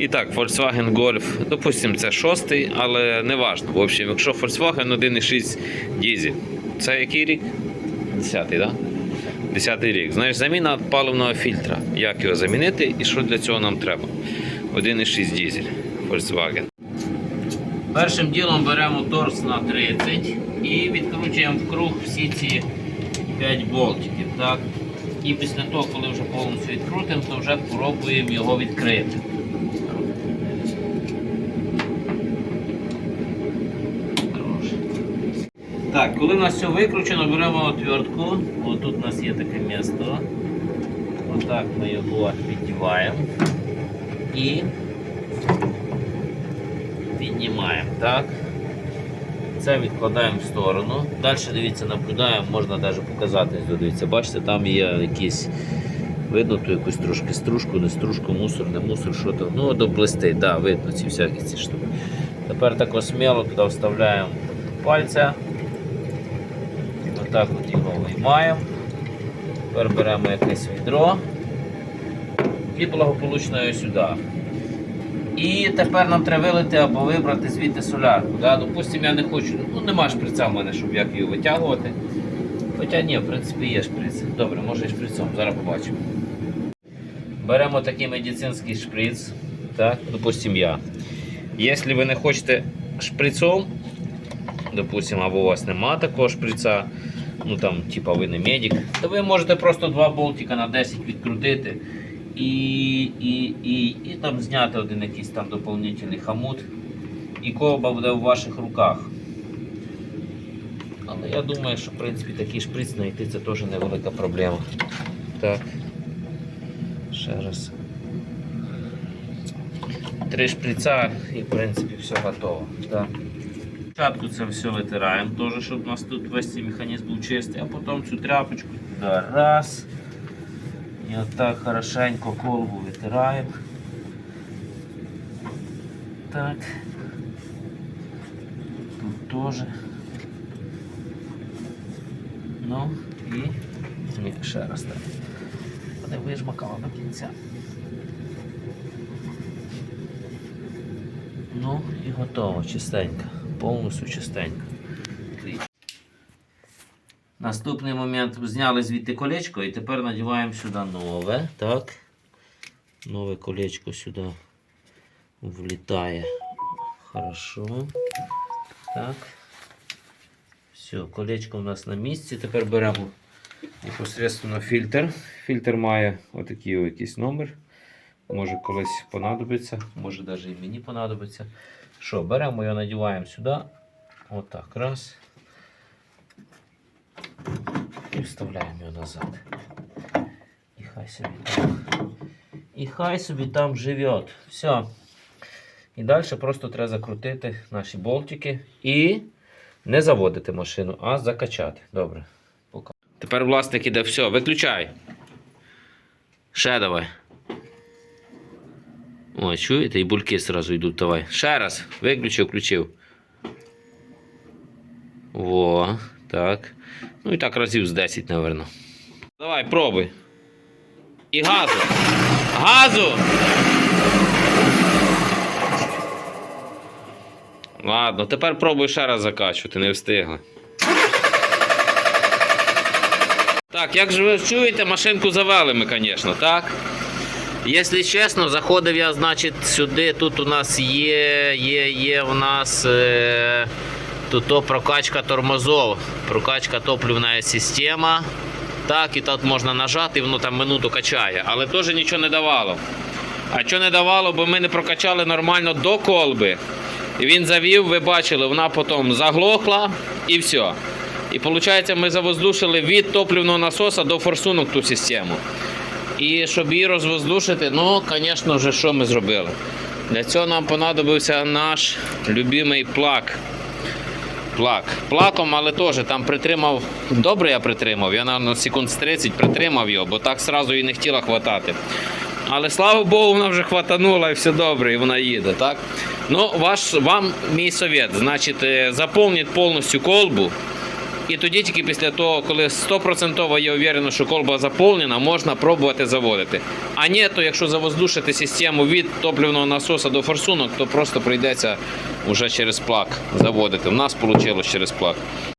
І так, Volkswagen Golf, допустимо, це шостий, але не важливо. В общем, якщо Volkswagen 1.6 дізель, це який рік? Десятий, так? Да? Десятий рік. Знаєш, заміна паливного фільтра. Як його замінити і що для цього нам треба? 1.6 дізель Volkswagen. Першим ділом беремо торс на 30 і відкручуємо в круг всі ці 5 болтиків. Так? І після того, коли вже повністю відкрутимо, то вже пробуємо його відкрити. Трошки. Так, коли у нас все викручено, беремо отвертку. Ось тут у нас є таке місто. Отак ми його піддіваємо і піднімаємо. Так. Це відкладаємо в сторону. Далі дивіться, наблюдаємо, можна навіть показати. Дивіться, бачите, там є якісь. Видно ту якусь трошки стружку, не стружку, мусор, не мусор, що там. Ну, до блистить, да, видно ці всякі ці штуки. Тепер так сміло туди вставляємо пальця. Отак от його виймаємо. Тепер беремо якесь відро і благополучно його сюди. І тепер нам треба вилити або вибрати звідти солярку. Да? Допустимо, я не хочу, ну нема шприца в мене, щоб як її витягувати. Хоча ні, в принципі, є шприц. Добре, може і шприцом, зараз побачимо. Беремо такий медицинський шприц. Так, допустимо, я. Якщо ви не хочете шприцом, допустимо, або у вас нема такого шприца, ну там, типа ви не медик, то ви можете просто два болтика на 10 відкрутити і, і, і, і там зняти один якийсь там доповнительний хамут. І колба буде у ваших руках. Але я думаю, що в принципі такий шприц знайти це теж невелика проблема. Так. Ще раз. Три шприца і в принципі все готово. Так. Спочатку це все витираємо, теж, щоб у нас тут весь цей механізм був чистий, а потім цю тряпочку туди раз. І отак хорошенько колбу витираємо. Так. Тут теж. Ну і Ні, ще раз так. Не вижмакала до кінця. Ну і готово, чистенько. Повністю чистенько. Наступний момент зняли звідти колечко і тепер надіваємо сюди нове. Так. Нове колечко сюди влітає. Хорошо. Так. Все, колечко у нас на місці. Тепер беремо непосредственно фільтр. Фільтр має отакий якийсь номер. Може колись понадобиться, може навіть і мені понадобиться. Що, беремо його, надіваємо сюди. Отак. Раз. І вставляємо його назад. І хай собі там. І хай собі там живе. Все. І далі просто треба закрутити наші болтики і не заводити машину, а закачати. Добре. Тепер власник іде, все, виключай. Ще давай. Ой, чуєте? І бульки одразу йдуть, давай. Ще раз. Виключив, включив. Во, так. Ну і так разів з 10, напевно. Давай, пробуй. І газу. Газу! Ладно, тепер пробуй ще раз закачувати, не встигли. Так, як же ви чуєте, машинку завели ми, звісно, так? Якщо чесно, заходив я, значить, сюди. Тут у нас є, є, є у нас е, тут то прокачка тормозов, прокачка топливна система. Так, і тут можна нажати, і воно там минуту качає. Але теж нічого не давало. А що не давало, бо ми не прокачали нормально до колби. І він завів, ви бачили, вона потім заглохла і все. І виходить, ми завоздушили від топливного насоса до форсунок ту систему. І щоб її розвоздушити, ну, звісно ж, що ми зробили? Для цього нам понадобився наш любимий плак. Плак. Плаком, але теж там притримав. Добре я притримав. Я на секунд з 30 притримав його, бо так сразу і не хотіла хватати. Але слава Богу, вона вже хватанула і все добре, і вона їде. так? Ну, ваш, вам мій совет. Значить, е, заповніть повністю колбу І тоді тільки після того, коли 100% є уверено, що колба заповнена, можна пробувати заводити. А ні, то якщо завоздушити систему від топливного насоса до форсунок, то просто прийдеться вже через плак заводити. У нас вийшло через плак.